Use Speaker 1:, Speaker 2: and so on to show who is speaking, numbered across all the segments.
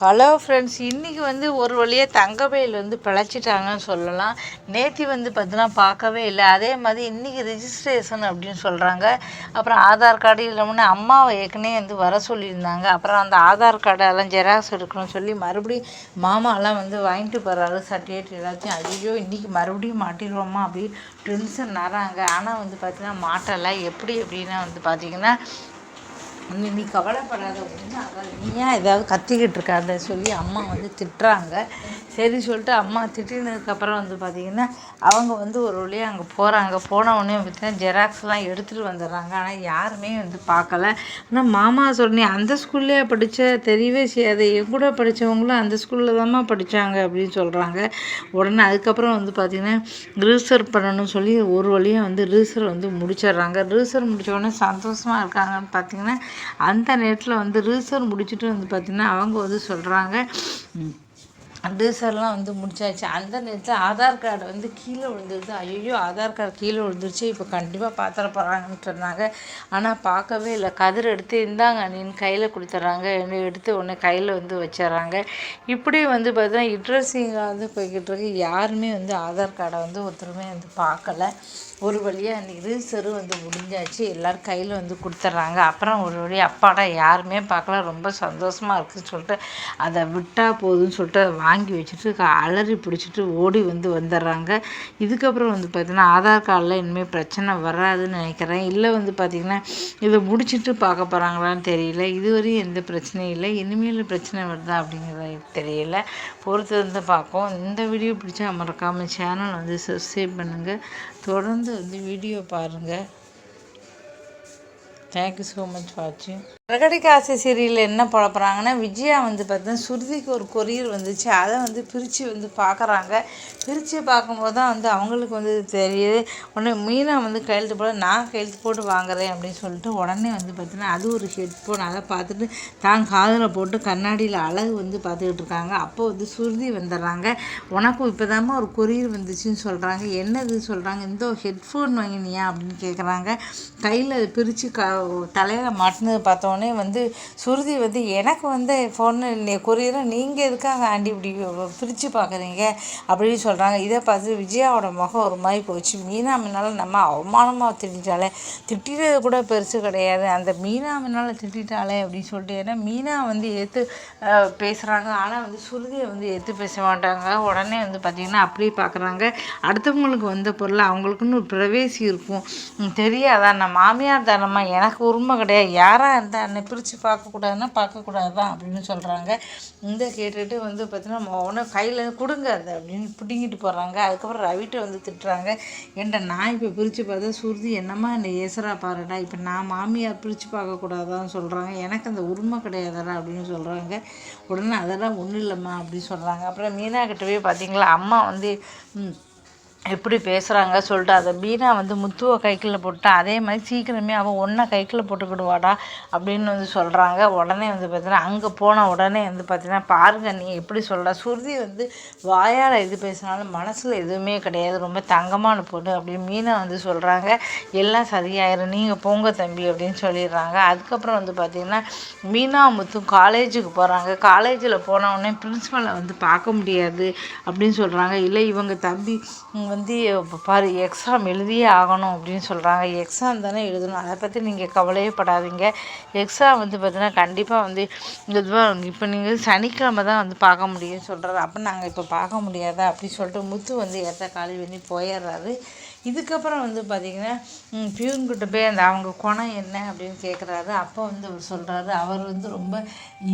Speaker 1: Hello friends இன்றைக்கி வந்து ஒரு வழியாக தங்கவேல் வந்து பிழைச்சிட்டாங்கன்னு சொல்லலாம். நேத்தி வந்து பார்த்தீங்கன்னா பார்க்கவே இல்லை. அதே மாதிரி இன்றைக்கி ரிஜிஸ்ட்ரேஷன் அப்படின்னு சொல்கிறாங்க அப்புறம் ஆதார் கார்டு இல்லைன்னா அம்மாவை ஏற்கனவே வந்து வர சொல்லியிருந்தாங்க. அப்புறம் அந்த ஆதார் கார்டெல்லாம் ஜெராக்ஸ் எடுக்கணும்னு சொல்லி மறுபடியும் மாமாலாம் வந்து வாங்கிட்டு போகிறாரு சர்டிஃபிகேட் எல்லாத்தையும். ஐயோ இன்றைக்கி மறுபடியும் மாட்டிடுவோமா? அப்படி டென்ஷன் நறாங்க ஆனால் வந்து பார்த்திங்கன்னா மாட்டலை. எப்படி எப்படின்னா வந்து பார்த்திங்கன்னா நீ நீ கவலைப்படாத அப்படின்னு அதான் நீ ஏன் ஏதாவது கத்திக்கிட்டு இருக்காத சொல்லி அம்மா வந்து திட்டுறாங்க. சரி சொல்லிட்டு அம்மா திட்டினதுக்கப்புறம் வந்து பார்த்திங்கன்னா அவங்க வந்து ஒரு வழியாக அங்கே போகிறாங்க போன உடனே பார்த்தீங்கன்னா ஜெராக்ஸ்லாம் எடுத்துகிட்டு வந்துடுறாங்க. ஆனால் யாருமே வந்து பார்க்கல. ஆனால் மாமா சொன்னேன் அந்த ஸ்கூல்லேயே படித்த தெரியவே செய்யாது. என் கூட படித்தவங்களும் அந்த ஸ்கூலில் தான்மா படித்தாங்க அப்படின்னு சொல்கிறாங்க உடனே அதுக்கப்புறம் வந்து பார்த்திங்கன்னா ரீசர் பண்ணணும்னு சொல்லி ஒரு வழியாக வந்து ரீசர் வந்து முடிச்சிடுறாங்க. ரீசர் முடித்த உடனே சந்தோஷமாக இருக்காங்கன்னு பார்த்திங்கன்னா அந்த நேரத்தில் வந்து ரிஜிஸ்டர் முடிச்சுட்டு வந்து பார்த்திங்கன்னா அவங்க வந்து சொல்கிறாங்க ரிஜிஸ்டர்லாம் வந்து முடிச்சாச்சு. அந்த நேரத்தில் ஆதார் கார்டு வந்து கீழே விழுந்துருது ஐயோ ஆதார் கார்டு கீழே விழுந்துருச்சு. இப்போ கண்டிப்பாக பார்த்துட போகிறாங்கன்னு சொன்னாங்க ஆனால் பார்க்கவே இல்லை. கதிர் எடுத்து இந்தாங்க அண்ணின்னு கையில் கொடுத்துட்றாங்க எடுத்து உடனே கையில் வந்து வச்சிடுறாங்க இப்படி வந்து பார்த்தீங்கன்னா இன்ட்ரெஸ்டிங்காக வந்து போய்கிட்டு இருக்கு. யாருமே வந்து ஆதார் கார்டை வந்து ஒருத்தருமே வந்து பார்க்கல ஒரு வழியாக அந்த ரீசரும் வந்து முடிஞ்சாச்சு. எல்லோரும் கையில் வந்து கொடுத்துட்றாங்க அப்புறம் ஒரு வழி அப்பாடா யாருமே பார்க்கல ரொம்ப சந்தோஷமாக இருக்குதுன்னு சொல்லிட்டு அதை விட்டால் போதும்னு சொல்லிட்டு அதை வாங்கி வச்சுட்டு அலறி பிடிச்சிட்டு ஓடி வந்து வந்துடுறாங்க இதுக்கப்புறம் வந்து பார்த்திங்கன்னா ஆதார் கார்டில் இனிமேல் பிரச்சனை வராதுன்னு நினைக்கிறேன். இல்லை வந்து பார்த்திங்கன்னா இதை முடிச்சுட்டு பார்க்க போகிறாங்களான்னு தெரியல. இதுவரையும் எந்த பிரச்சனையும் இல்லை. இனிமேல் பிரச்சனை வருதா அப்படிங்கிறது தெரியல. பொறுத்து வந்து பார்ப்போம். இந்த வீடியோ பிடிச்சா மறக்காமல் சேனல் வந்து சப்ஸ்கிரைப் பண்ணுங்கள் தொடர்ந்து வந்து வீடியோ பாருங்கள் தேங்க்யூ ஸோ மச் வாட்சிங் பிரகடிக்க ஆசை சீரியலில் என்ன பழப்புறாங்கன்னா விஜயா வந்து பார்த்தீங்கன்னா சுருதிக்கு ஒரு கொரியர் வந்துச்சு. அதை வந்து பிரித்து வந்து பார்க்குறாங்க. பிரித்து பார்க்கும்போது தான் வந்து அவங்களுக்கு வந்து தெரியுது. உடனே மீனா வந்து கையெழுத்து போட நான் கையெழுத்து போட்டு வாங்குறேன் அப்படின்னு சொல்லிட்டு உடனே வந்து பார்த்தீங்கன்னா அது ஒரு ஹெட்ஃபோன் அதை பார்த்துட்டு தான் காதில் போட்டு கண்ணாடியில் அழகு வந்து பார்த்துக்கிட்டு இருக்காங்க. அப்போ வந்து சுருதி வந்துடுறாங்க. உனக்கும் இப்போ தாம்மா ஒரு கொரியர் வந்துச்சுன்னு சொல்கிறாங்க என்னது சொல்கிறாங்க இந்த ஹெட்ஃபோன் வாங்கினியா? அப்படின்னு கேட்குறாங்க கையில் பிரித்து க தலையில் மாட்டினது பார்த்தோன்னே உடனே வந்து சுருதி வந்து எனக்கு வந்து ஃபோனு கொரியரை நீங்கள் எதுக்காக ஆண்டி இப்படி பிரித்து பார்க்குறீங்க அப்படின்னு சொல்கிறாங்க இதை பார்த்து விஜயாவோட முகம் ஒரு மாதிரி போச்சு. மீனா நம்ம அவமானமாக திட்டாலே திட்டது கூட பெருசு கிடையாது. அந்த மீனா முன்னால் திட்டாலே அப்படின்னு சொல்லிட்டு ஏன்னா மீனா வந்து ஏற்று பேசுகிறாங்க ஆனால் வந்து சுருதியை வந்து ஏற்று பேச மாட்டாங்க. உடனே வந்து பார்த்திங்கன்னா அப்படியே பார்க்குறாங்க அடுத்தவங்களுக்கு வந்த பொருள் அவங்களுக்குன்னு ஒரு பிரவேசி இருக்கும். தெரியாதா? நான் மாமியார் தானம்மா. எனக்கு உரிமை கிடையாது. யாராக இருந்தால் என்னை பிரித்து பார்க்கக்கூடாதுன்னா பார்க்கக்கூடாது தான் அப்படின்னு சொல்கிறாங்க இந்த கேட்டுட்டு வந்து பார்த்தீங்கன்னா உடனே கையில் கொடுங்க அதை அப்படின்னு பிடுங்கிட்டு போகிறாங்க அதுக்கப்புறம் ரவிட்ட வந்து திட்டுறாங்க. ஏன்டா நான் இப்போ பிரித்து பார்த்தா சுருதி என்னம்மா என்னை ஏசரா பாருடா இப்போ நான் மாமியார் பிரித்து பார்க்கக்கூடாதான்னு சொல்கிறாங்க எனக்கு அந்த உரிமை கிடையாதடா அப்படின்னு சொல்கிறாங்க உடனே அதெல்லாம் ஒன்றும் இல்லைம்மா அப்படின்னு சொல்கிறாங்க அப்புறம் மீனா கிட்டவே பார்த்தீங்களா அம்மா வந்து எப்படி பேசுகிறாங்க சொல்லிட்டு அதை பீனா வந்து முத்துவை கைக்குள்ளே போட்டா அதே மாதிரி சீக்கிரமே அவள் ஒன்றை கைக்குள்ளே போட்டுக்கிடுவாடா அப்படின்னு வந்து சொல்கிறாங்க உடனே வந்து பார்த்தீங்கன்னா அங்கே போன உடனே வந்து பார்த்தீங்கன்னா பாருங்க நீ எப்படி சொல்கிற சுருதி வந்து வாயால் எது பேசினாலும் மனசில் எதுவுமே கிடையாது. ரொம்ப தங்கமான பொண்ணு அப்படின்னு மீனா வந்து சொல்கிறாங்க எல்லாம் சரியாயிரும் நீங்கள் போங்க தம்பி அப்படின்னு சொல்லிடுறாங்க. அதுக்கப்புறம் வந்து பார்த்திங்கன்னா மீனா முத்து காலேஜுக்கு போகிறாங்க காலேஜில் போன உடனே பிரின்ஸிபலை வந்து பார்க்க முடியாது அப்படின்னு சொல்கிறாங்க இல்லை இவங்க தம்பி வந்து பாரு எக்ஸாம் எழுதியே ஆகணும் அப்படின்னு சொல்கிறாங்க எக்ஸாம் தானே எழுதணும். அதை பற்றி நீங்கள் கவலையே படாதீங்க. எக்ஸாம் வந்து பார்த்தீங்கன்னா கண்டிப்பாக வந்து இதுவாக இப்போ நீங்கள் சனிக்கிழமை தான் வந்து பார்க்க முடியும்னு சொல்கிறாரு அப்போ நாங்கள் இப்போ பார்க்க முடியாதா? அப்படின்னு சொல்லிட்டு முத்து வந்து ஏற்ற காலி பண்ணி போயிடுறாரு. இதுக்கப்புறம் வந்து பார்த்திங்கன்னா பியூன்கிட்ட போய் அந்த அவங்க குணம் என்ன அப்படின்னு கேட்குறாரு அப்போ வந்து அவர் சொல்கிறாரு அவர் வந்து ரொம்ப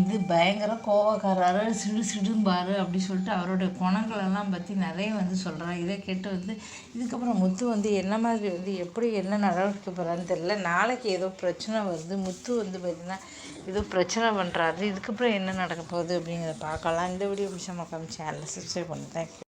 Speaker 1: இது பயங்கர கோவக்காரரு சிடு சிடும்பாரு அப்படி சொல்லிட்டு அவருடைய குணங்களெல்லாம் பற்றி நிறைய வந்து சொல்கிறாரு இதை கேட்டு வந்து இதுக்கப்புறம் முத்து வந்து என்ன மாதிரி வந்து எப்படி என்ன நடவடிக்கை போகிறான்னு தெரில நாளைக்கு ஏதோ பிரச்சனை வருது. முத்து வந்து பார்த்திங்கன்னா ஏதோ பிரச்சனை பண்ணுறாரு இதுக்கப்புறம் என்ன நடக்க போகுது அப்படிங்கிறத பார்க்கலாம். இந்த வீடியோ பிடிச்ச மக்கள் சேனலை சப்ஸ்கிரைப் பண்ணி. தேங்க்யூ